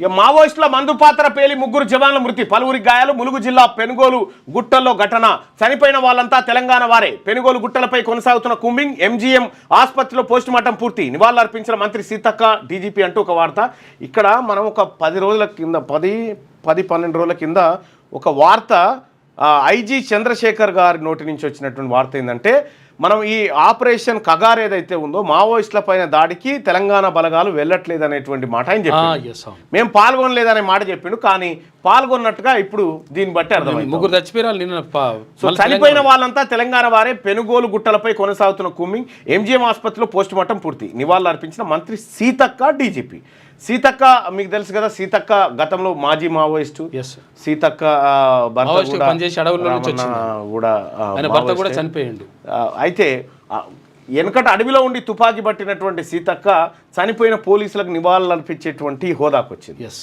ఇక మావోయిస్టుల మందు పాత్ర పేలి ముగ్గురు జవాన్ల మృతి. పలువురి గాయాలు ములుగు జిల్లా పెనుగోలు గుట్టల్లో ఘటన. చనిపోయిన వాళ్ళంతా తెలంగాణ వారే. పెనుగోలు గుట్టలపై కొనసాగుతున్న కుంబింగ్ ఎంజీఎం ఆసుపత్రిలో పోస్ట్ మార్టం పూర్తి. నివాళులర్పించిన మంత్రి సీతక్క డీజీపీ అంటూ ఒక వార్త. ఇక్కడ మనం ఒక పది రోజుల కింద పది పది పన్నెండు రోజుల కింద ఒక వార్త ఐజీ చంద్రశేఖర్ గారి నోటి నుంచి వచ్చినటువంటి వార్త ఏంటంటే మనం ఈ ఆపరేషన్ కగార్ ఏదైతే ఉందో మావోయిస్టుల పైన దాడికి తెలంగాణ బలగాలు వెళ్ళట్లేదు అనేటువంటి మాట ఆయన చెప్పారు మేము పాల్గొనలేదనే మాట చెప్పిండు కానీ పాల్గొన్నట్టుగా ఇప్పుడు దీన్ని బట్టి అర్థమైంది. ముగ్గురు చచ్చిపోయారు నిన్న సో చనిపోయిన వాళ్ళంతా తెలంగాణ వారే పెనుగోలు గుట్టలపై కొనసాగుతున్న కుమ్మింగ్ ఎంజీఎం ఆసుపత్రిలో పోస్ట్ మార్టం పూర్తి. నివాళులు అర్పించిన మంత్రి సీతక్క డీజీపీ. సీతక్క మీకు తెలుసు కదా సీతక్క గతంలో మాజీ మావోయిస్టు. సీతక్క భర్త కూడా. చనిపోయిండు. అయితే వెనకట అడవిలో ఉండి తుపాకీ పట్టినటువంటి సీతక్క చనిపోయిన పోలీసులకు నివాళులు అర్పించేటువంటి హోదాకు వచ్చింది ఎస్